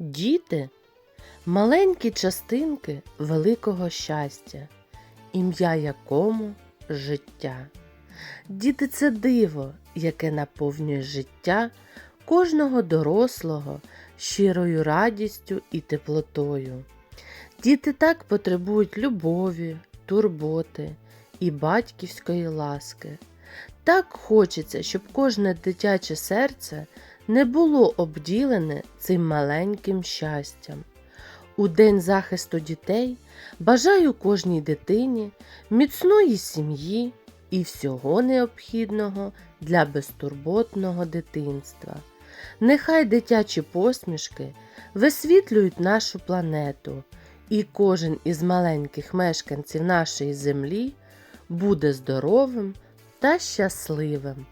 Діти маленькі частинки великого щастя, ім'я якому життя. Діти це диво, яке наповнює життя кожного дорослого щирою радістю і теплотою. Діти так потребують любові, турботи і батьківської ласки. Так хочеться, щоб кожне дитяче серце не було обділене цим маленьким щастям. У День захисту дітей бажаю кожній дитині міцної сім'ї і всього необхідного для безтурботного дитинства. Нехай дитячі посмішки висвітлюють нашу планету, і кожен із маленьких мешканців нашої землі буде здоровим та щасливим.